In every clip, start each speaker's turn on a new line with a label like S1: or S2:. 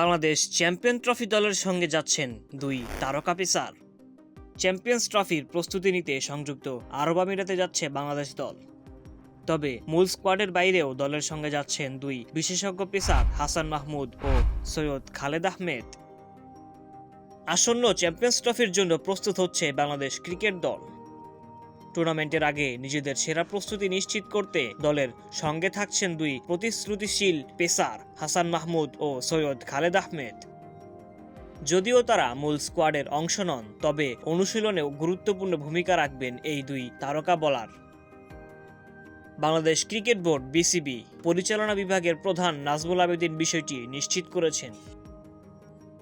S1: Bangladesh champion trophy দলের সঙ্গে যাচ্ছেন দুই তারকা পেসার। চ্যাম্পিয়ন্স ট্রফির প্রস্তুতি নিতে সংযুক্ত আরব আমিরাতে যাচ্ছে বাংলাদেশ দল। তবে মূল স্কোয়াডের বাইরেও দলের সঙ্গে যাচ্ছেন দুই বিশেষজ্ঞ পেসার হাসান মাহমুদ ও সৈয়দ খালেদ আহমেদ। আসন্ন চ্যাম্পিয়ন্স ট্রফির জন্য প্রস্তুত হচ্ছে বাংলাদেশ ক্রিকেট দল। টুর্নামেন্টের আগে নিজেদের সেরা প্রস্তুতি নিশ্চিত করতে দলের সঙ্গে থাকছেন দুই প্রতিশ্রুতিশীল পেসার, হাসান মাহমুদ ও সৈয়দ খালেদ আহমেদ। যদিও তারা মূল স্কোয়াডের অংশ নন, তবে অনুশীলনেও গুরুত্বপূর্ণ ভূমিকা রাখবেন এই দুই তারকা বলার। বাংলাদেশ ক্রিকেট বোর্ড বিসিবি পরিচালনা বিভাগের প্রধান নাজমুল আবেদিন বিষয়টি নিশ্চিত করেছেন।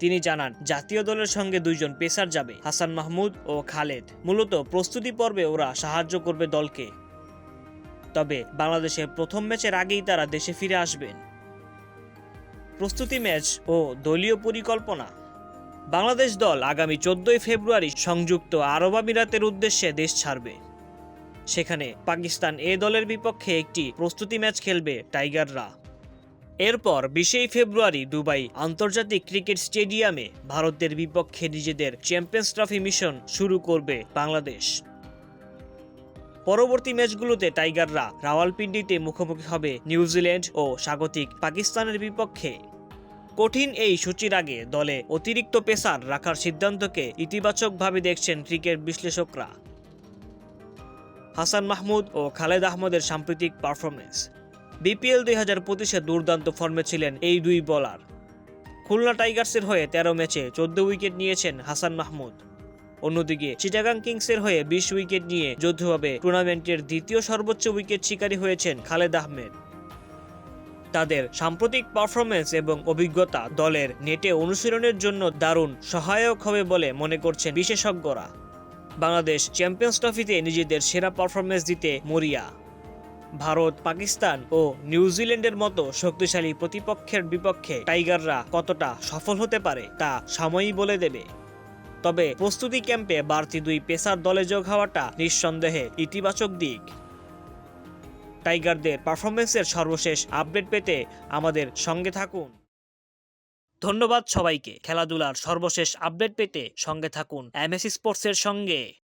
S1: তিনি জানান, জাতীয় দলের সঙ্গে দুইজন পেসার যাবে, হাসান মাহমুদ ও খালেদ। মূলত প্রস্তুতি পর্বে ওরা সাহায্য করবে দলকে। তবে বাংলাদেশের প্রথম ম্যাচের আগেই তারা দেশে ফিরে আসবেন। প্রস্তুতি ম্যাচ ও দলীয় পরিকল্পনা। বাংলাদেশ দল আগামী চোদ্দই ফেব্রুয়ারি সংযুক্ত আরব আমিরাতের উদ্দেশ্যে দেশ ছাড়বে। সেখানে পাকিস্তান এ দলের বিপক্ষে একটি প্রস্তুতি ম্যাচ খেলবে টাইগাররা। এরপর বিশেই ফেব্রুয়ারি দুবাই আন্তর্জাতিক ক্রিকেট স্টেডিয়ামে ভারতের বিপক্ষে নিজেদের চ্যাম্পিয়ন্স ট্রফি মিশন শুরু করবে বাংলাদেশ। পরবর্তী ম্যাচগুলোতে টাইগাররা রাওয়ালপিন্ডিতে মুখোমুখি হবে নিউজিল্যান্ড ও স্বাগতিক পাকিস্তানের বিপক্ষে। কঠিন এই সূচির আগে দলে অতিরিক্ত পেসার রাখার সিদ্ধান্তকে ইতিবাচকভাবে দেখছেন ক্রিকেট বিশ্লেষকরা। হাসান মাহমুদ ও খালেদ আহমদের সাম্প্রতিক পারফরমেন্স বিপিএল দুই হাজার পঁচিশে দুর্দান্ত ফর্মে ছিলেন এই দুই বোলার খুলনা টাইগার্সের হয়ে তেরো ম্যাচে চোদ্দ উইকেট নিয়েছেন হাসান মাহমুদ। অন্যদিকে চিটাগাং কিংসের হয়ে বিশ উইকেট নিয়ে যৌথভাবে টুর্নামেন্টের দ্বিতীয় সর্বোচ্চ উইকেট শিকারী হয়েছেন খালেদ আহমেদ। তাদের সাম্প্রতিক পারফরমেন্স এবং অভিজ্ঞতা দলের নেটে অনুশীলনের জন্য দারুণ সহায়ক হবে বলে মনে করছেন বিশেষজ্ঞরা। বাংলাদেশ চ্যাম্পিয়ন্স ট্রফিতে নিজেদের সেরা পারফরমেন্স দিতে মরিয়া। ভারত, পাকিস্তান ও নিউজিল্যান্ডের মতো শক্তিশালী প্রতিপক্ষের বিপক্ষে টাইগাররা কতটা সফল হতে পারে তা সময়ই বলে দেবে। তবে প্রস্তুতি ক্যাম্পে বাড়তি দুই পেসার দলে যোগ হওয়াটা নিঃসন্দেহে ইতিবাচক দিক। টাইগারদের পারফরমেন্সের সর্বশেষ আপডেট পেতে আমাদের সঙ্গে থাকুন। ধন্যবাদ সবাইকে। খেলাধুলার সর্বশেষ আপডেট পেতে সঙ্গে থাকুন এমএসি স্পোর্টসের সঙ্গে।